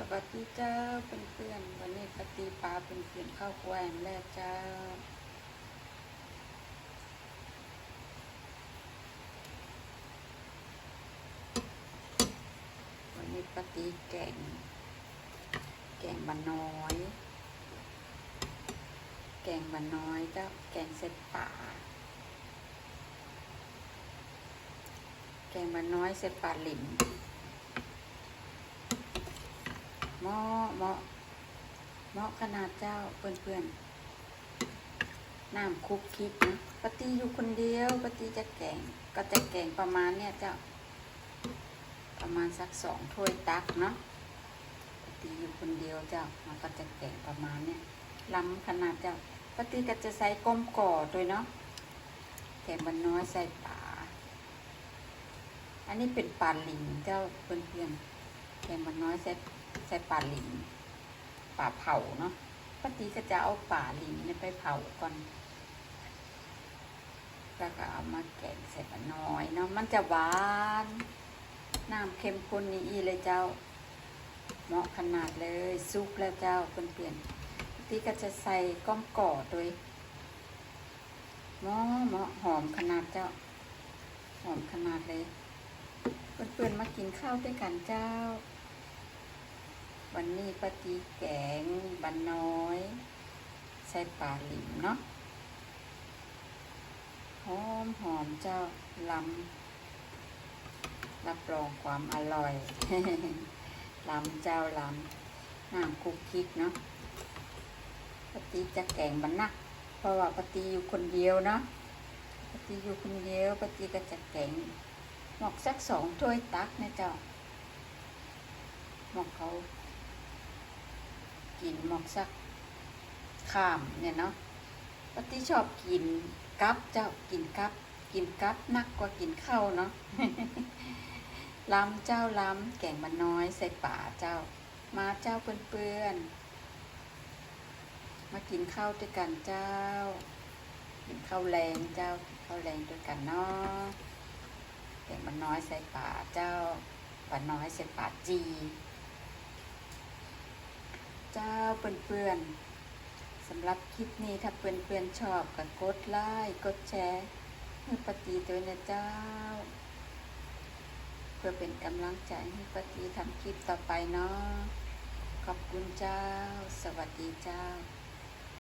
สวัสดีเจ้าเป็นเพื่อนๆวันนี้ปฏิปลาเป็นเพื่อนข้าวแกว่งแรกเจ้าวันนี้ปฏิแกงแกงบะน้อย แกงบะน้อยเจ้าแกงเสร็จป่า แกงบะน้อยเสร็จป่าหลิม เหมาะเหมาะเหมาะขนาดเจ้าเพื่อนเพื่อนๆน้ำคุกคิกนะปฏิอยู่คนเดียวปฏิจะแกงก็จะแกงประมาณเนี่ยเจ้า ประมาณสักสองถ้วยตักเนาะปฏิอยู่คนเดียวเจ้ามันก็จะแกงประมาณเนี่ยล้ำขนาดเจ้าปฏิก็จะใส่ก้มก่อด้วยเนาะแกงบันน้อยใส่ป่าอันนี้เป็นปลาลิงเจ้าเพื่อนเพื่อนๆแกงบันน้อยใส่ ใส่ป่าหลิงป่าเผาเนาะปกติก็จะเอาป่าหลิงเนี่ยไปเผาก่อน แล้วก็เอามาแกงใส่ปลาน้อยเนาะมันจะหวานน้ำเค็มข้นนี่อีเลยเจ้า เหมาะขนาดเลยซุปแล้วเจ้าเปลี่ยนๆปกติก็จะใส่ก้อมก่อโดยเหมาะเหมาะหอมขนาดเจ้า หอมขนาดเลยเพื่อนๆมากินข้าวด้วยกันเจ้า วันนี้ปฏิแกงบันน้อย ใส่ปลาหลิมเนาะหอมหอมเจ้าลำรับรองความอร่อยลำเจ้าลำน้ำคุกคิกเนาะปฏิจะแกงบันนัก เพราะว่าปฏิอยู่คนเดียวเนาะปฏิอยู่คนเดียวปฏิก็จะแกงหมอกสักสองถ้วยตักนะเจ้าหมอกเขา กินหมอกสักข้ามเนี่ยเนาะปฏิชอบกินกับเจ้ากินกับ กินกับนักกว่ากินข้าวเนาะล้ำเจ้าล้ำแก่งมันน้อยใส่ป่าเจ้า มาเจ้าเปื่อนๆมากินข้าวด้วยกันเจ้า กินข้าวแรงเจ้ากินข้าวแรงด้วยกันเนาะแก่งมันน้อยใส่ป่าเจ้าป่าน้อยใส่ป่าจี เจ้าเปื่อนๆสำหรับคลิปนี้ถ้าเปื่อนๆชอบก็กดไลค์กดแชร์ให้ปฏิตัวนะเจ้า เพื่อเป็นกำลังใจให้ปฏิทำคลิปต่อไปเนาะขอบคุณเจ้า สวัสดีเจ้า